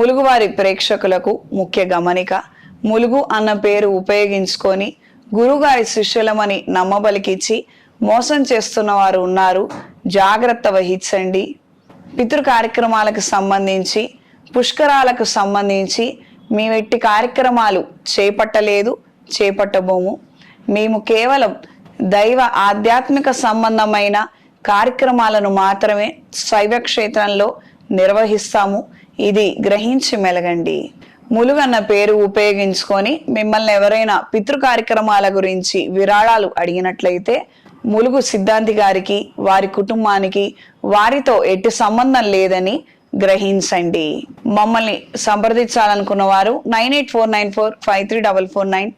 ములుగువారి ప్రేక్షకులకు ముఖ్య గమనిక ములుగు అన్న పేరు ఉపయోగించుకొని గురుగారి శిష్యులమని నమ్మబలికిచ్చి మోసం చేస్తున్న వారు ఉన్నారు. జాగ్రత్త వహించండి. పితృ కార్యక్రమాలకు సంబంధించి పుష్కరాలకు సంబంధించి మేము ఎట్టి కార్యక్రమాలు చేపట్టలేదు చేపట్టబోము. మేము కేవలం దైవ ఆధ్యాత్మిక సంబంధమైన కార్యక్రమాలను మాత్రమే శైవ క్షేత్రంలో నిర్వహిస్తాము. ఇది గ్రహించి మెలగండి. ములుగన్న పేరు ఉపయోగించుకొని మిమ్మల్ని ఎవరైనా పితృ కార్యక్రమాల గురించి విరాళాలు అడిగినట్లయితే ములుగు సిద్ధాంతి గారికి వారి కుటుంబానికి వారితో ఎట్టి సంబంధం లేదని గ్రహించండి. మమ్మల్ని సంప్రదించాలనుకున్న వారు nine eight four nine four five three double four nine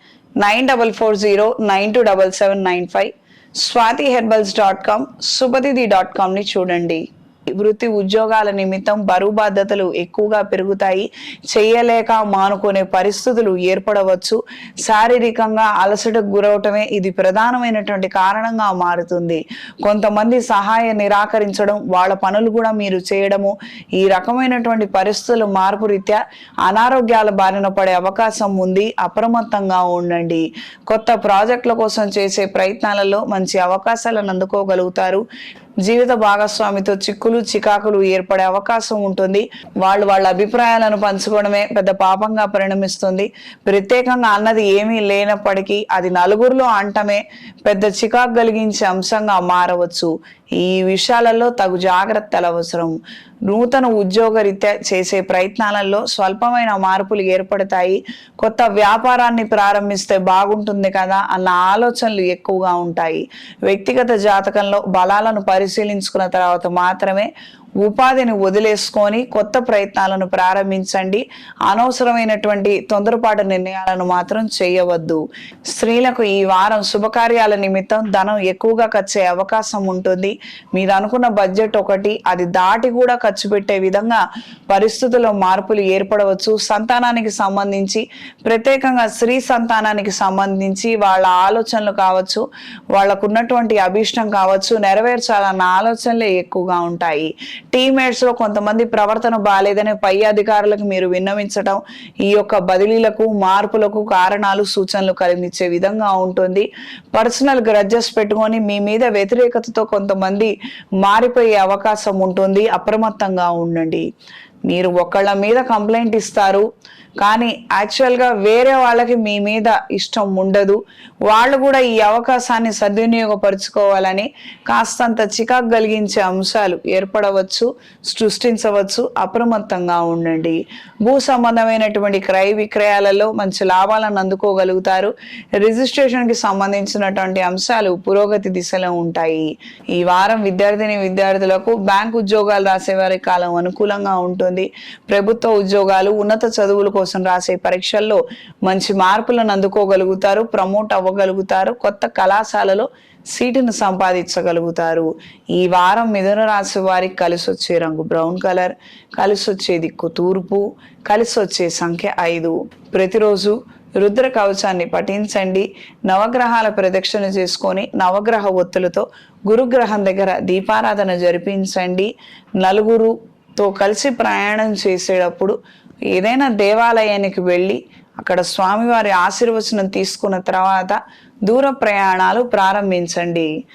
nine double four zero nine two double seven nine five Swathi herbals dot com సుపతిది dot కామ్ని చూడండి. వృత్తి ఉద్యోగాల నిమిత్తం బరువు బాధ్యతలు ఎక్కువగా పెరుగుతాయి. చేయలేక మానుకునే పరిస్థితులు ఏర్పడవచ్చు. శారీరకంగా అలసటకు గురవటమే ఇది ప్రధానమైనటువంటి కారణంగా మారుతుంది. కొంతమంది సహాయ నిరాకరించడం వాళ్ళ పనులు కూడా మీరు చేయడము ఈ రకమైనటువంటి పరిస్థితులు మార్పు రీత్యా అనారోగ్యాల బారిన పడే అవకాశం ఉంది. అప్రమత్తంగా ఉండండి. కొత్త ప్రాజెక్టుల కోసం చేసే ప్రయత్నాలలో మంచి అవకాశాలను అందుకోగలుగుతారు. జీవిత భాగస్వామితో చిక్కులు చికాకులు ఏర్పడే అవకాశం ఉంటుంది. వాళ్ళు వాళ్ళ అభిప్రాయాలను పంచుకోవడమే పెద్ద పాపంగా పరిణమిస్తుంది. ప్రత్యేకంగా అన్నది ఏమీ లేనప్పటికీ అది నలుగురిలో అంటమే పెద్ద చికాకు కలిగించే అంశంగా మారవచ్చు. ఈ విషయాలలో తగు జాగ్రత్తలు అవసరం. నూతన ఉద్యోగ రీత్యా చేసే ప్రయత్నాలలో స్వల్పమైన మార్పులు ఏర్పడతాయి. కొత్త వ్యాపారాన్ని ప్రారంభిస్తే బాగుంటుంది కదా అన్న ఆలోచనలు ఎక్కువగా ఉంటాయి. వ్యక్తిగత జాతకంలో బలాలను పరిశీలించుకున్న తర్వాత మాత్రమే ఉపాధిని వదిలేసుకొని కొత్త ప్రయత్నాలను ప్రారంభించండి. అనవసరమైనటువంటి తొందరపాటు నిర్ణయాలను మాత్రం చేయవద్దు. స్త్రీలకు ఈ వారం శుభకార్యాల నిమిత్తం ధనం ఎక్కువగా ఖర్చే అవకాశం ఉంటుంది. మీరు అనుకున్న బడ్జెట్ ఒకటి అది దాటి కూడా ఖర్చు పెట్టే విధంగా పరిస్థితుల్లో మార్పులు ఏర్పడవచ్చు. సంతానానికి సంబంధించి ప్రత్యేకంగా స్త్రీ సంతానానికి సంబంధించి వాళ్ళ ఆలోచనలు కావచ్చు వాళ్ళకు ఉన్నటువంటి అభీష్టం కావచ్చు నెరవేర్చాలన్న ఆలోచనలే ఎక్కువగా ఉంటాయి. టీమ్మేట్స్లో కొంతమంది ప్రవర్తన బాగాలేదని పై అధికారులకు మీరు విన్నవించడం ఈ యొక్క బదిలీలకు మార్పులకు కారణాలు సూచనలు కలిగించే విధంగా ఉంటుంది. పర్సనల్ గ్రడ్జెస్ పెట్టుకొని మీ మీద వ్యతిరేకతతో కొంతమంది మారిపోయే అవకాశం ఉంటుంది. అప్రమత్తంగా ఉండండి. మీరు ఒకళ్ళ మీద కంప్లైంట్ ఇస్తారు. కానీ యాక్చువల్గా వేరే వాళ్ళకి మీ మీద ఇష్టం ఉండదు. వాళ్ళు కూడా ఈ అవకాశాన్ని సద్వినియోగపరుచుకోవాలని కాస్తంత చికాకు కలిగించే అంశాలు ఏర్పడవచ్చు సృష్టించవచ్చు. అప్రమత్తంగా ఉండండి. భూ సంబంధమైనటువంటి క్రయ విక్రయాలలో మంచి లాభాలను అందుకోగలుగుతారు. రిజిస్ట్రేషన్కి సంబంధించినటువంటి అంశాలు పురోగతి దిశలో ఉంటాయి. ఈ వారం విద్యార్థిని విద్యార్థులకు బ్యాంక్ ఉద్యోగాలు రాసే వారి కాలం అనుకూలంగా ఉంటుంది. ప్రభుత్వ ఉద్యోగాలు ఉన్నత చదువుల కోసం రాసే పరీక్షల్లో మంచి మార్పులను అందుకోగలుగుతారు ప్రమోట్ అవ్వగలుగుతారు కొత్త కళాశాలలో సీటును సంపాదించగలుగుతారు. ఈ వారం మిథున రాశి వారికి కలిసి వచ్చే రంగు బ్రౌన్ కలర్ కలిసి వచ్చే దిక్కు తూర్పు కలిసి వచ్చే సంఖ్య ఐదు. ప్రతిరోజు రుద్ర కవచాన్ని పఠించండి. నవగ్రహాల ప్రదక్షిణ చేసుకొని నవగ్రహ ఒత్తులతో గురుగ్రహం దగ్గర దీపారాధన జరిపించండి. నలుగురు తో కలిసి ప్రయాణం చేసేటప్పుడు ఏదైనా దేవాలయానికి వెళ్ళి అక్కడ స్వామివారి ఆశీర్వచనం తీసుకున్న తర్వాత దూర ప్రయాణాలు ప్రారంభించండి.